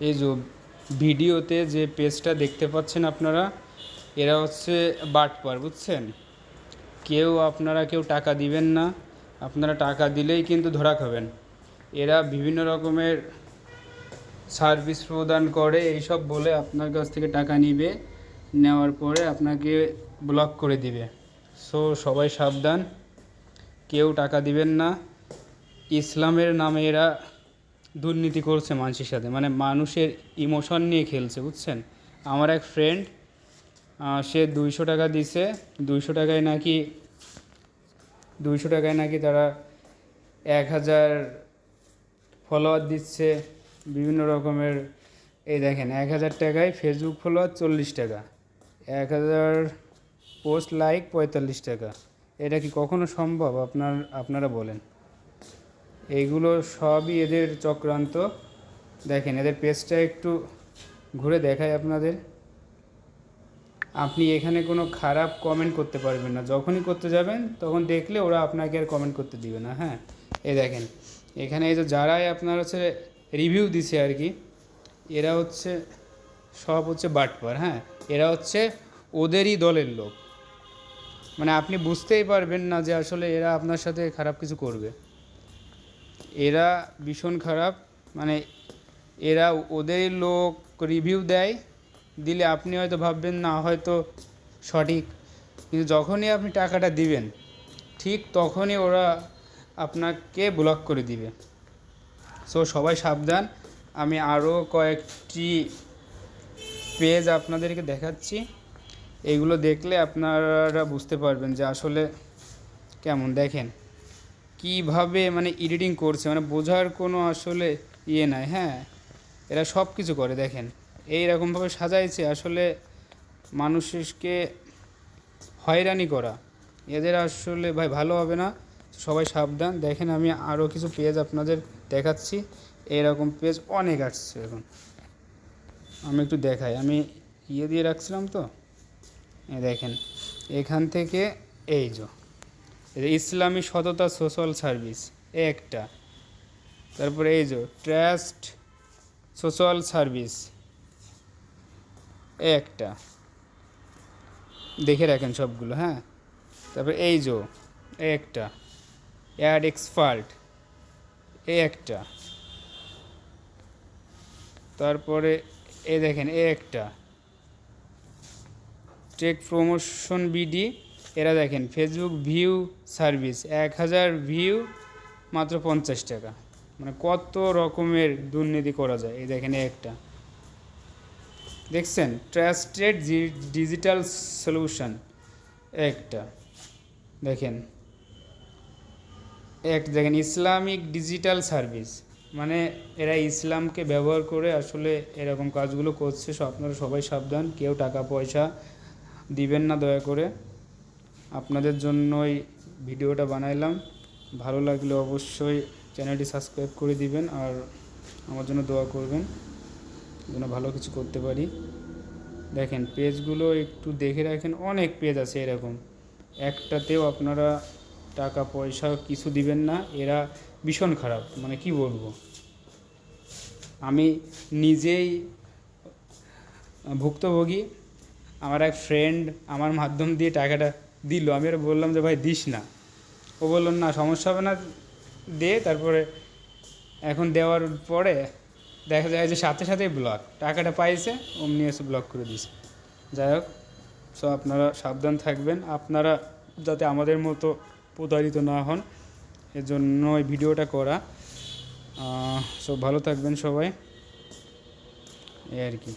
এই যে ভিডিওতে যে পেজটা দেখতে পাচ্ছেন আপনারা, এরা হচ্ছে বাটপার, বুঝছেন? কেউ আপনারা কেউ টাকা দিবেন না, আপনারা টাকা দিলেই কিন্তু ধরা খাবেন। এরা বিভিন্ন রকমের সার্ভিস প্রদান করে, এইসব বলে আপনার কাছ থেকে টাকা নিবে, নেওয়ার পরে আপনাকে ব্লক করে দিবে। সো, সবাই সাবধান, কেউ টাকা দিবেন না। ইসলামের নামে এরা দুর্নীতি করছে মানুষের সাথে। মানে মানুষের ইমোশন নিয়ে খেলছে, বুঝছেন? আমার এক ফ্রেন্ড সে দুইশো টাকা দিছে। দুইশো টাকায় নাকি, দুইশো টাকায় নাকি তারা এক হাজার ফলোয়ার দিচ্ছে, বিভিন্ন রকমের। এই দেখেন, এক হাজার টাকায় ফেসবুক ফলোয়ার চল্লিশ টাকা, এক হাজার পোস্ট লাইক পঁয়তাল্লিশ টাকা। এটা কি কখনো সম্ভব? আপনার, আপনারা বলেন। এইগুলো সবই এদের চক্রান্ত। দেখেন, এদের পেজটা একটু ঘুরে দেখায় আপনাদের। আপনি এখানে কোনো খারাপ কমেন্ট করতে পারবেন না। যখনই করতে যাবেন, তখন দেখলে ওরা আপনাকে আর কমেন্ট করতে দিবে না হ্যাঁ? এই দেখেন, এখানে এই যে যারাই আপনার হচ্ছে রিভিউ দিছে আর কি, এরা হচ্ছে, সব হচ্ছে বাটপার হ্যাঁ? এরা হচ্ছে ওদেরই দলের লোক। মানে আপনি বুঝতেই পারবেন না যে আসলে এরা আপনার সাথে খারাপ কিছু করবে। এরা ভীষণ খারাপ। মানে এরা ওদের লোক রিভিউ দেয়, দিলে আপনি হয়তো ভাববেন, না, হয়তো সঠিক। কিন্তু যখনই আপনি টাকাটা দিবেন, ঠিক তখনই ওরা আপনাকে ব্লক করে দিবে। সো সবাই সাবধান। আমি আরও কয়েকটি পেজ আপনাদেরকে দেখাচ্ছি। এইগুলো দেখলে আপনারা বুঝতে পারবেন যে আসলে কেমন। দেখেন কীভাবে মানে এডিটিং করছে? মানে বোঝার কোনো আসলে ইয়ে নাই হ্যাঁ? এরা সব কিছু করে, দেখেন। এই রকমভাবে সাজাইছে আসলে মানুষকে হয়রানি করা। এদের আসলে, ভাই, ভালো হবে না? সবাই সাবধান। দেখেন, আমি আরও কিছু পেজ আপনাদের দেখাচ্ছি। এরকম পেজ অনেক আসছে এখন। আমি একটু দেখাই। আমি ইয়ে দিয়ে রাখছিলাম তো? দেখেন, এখান থেকে এই যে। ইসলামী সততা সোশ্যাল সার্ভিস একটা। তারপরে এই যে, ট্রাস্ট সোশ্যাল সার্ভিস একটা। দেখে রাখেন সবগুলো হ্যাঁ? তারপরে এই যে একটা। অ্যাড এক্সপার্ট, এ একটা। তারপরে এ দেখেন, এ একটা। টেক প্রমোশন বিডি এরা দেখেন ফেসবুক ভিউ সার্ভিস এক হাজার ভিউ মাত্র পঞ্চাশ টাকা। মানে কত রকমের দুর্নীতি করা যায়, এই দেখেন একটা। দেখছেন? ট্রাস্টেড ডিজিটাল সলিউশন একটা। দেখেন, এক দেখেন, ইসলামিক ডিজিটাল সার্ভিস মানে এরা ইসলামকে ব্যবহার করে আসলে এরকম কাজগুলো করছে আপনারা সবাই সাবধান, কেউ টাকা পয়সা দিবেন না দয়া করে। আপনাদের জন্য জন্যই ভিডিওটা বানাইলাম। ভালো লাগলে অবশ্যই চ্যানেলটি সাবস্ক্রাইব করে দিবেন আর আমার জন্য দোয়া করবেন যেন ভালো কিছু করতে পারি। দেখেন, পেজগুলো একটু দেখে রাখেন, অনেক পেজ আছে এরকম। একটাতেও আপনারা টাকা, পয়সা কিছু দিবেন না, এরা ভীষণ খারাপ। মানে কি বলব? আমি নিজেই ভুক্তভোগী। আমার এক ফ্রেন্ড আমার মাধ্যম দিয়ে টাকাটা দিল। আমি আর বললাম যে, ভাই, দিস না। ও বলল, না, সমস্যা হবে না, দে। তারপরে এখন দেওয়ার পরে দেখা যায় যে, সাথে সাথেই ব্লক টাকাটা পাইছে, অমনি এসে ব্লক করে দিছে। যাই হোক সো আপনারা সাবধান থাকবেন। আপনারা যাতে আমাদের মতো প্রতারিত না হন এজন্য এই ভিডিওটা করা। সো ভালো থাকবেন সবাই। এই আর কি।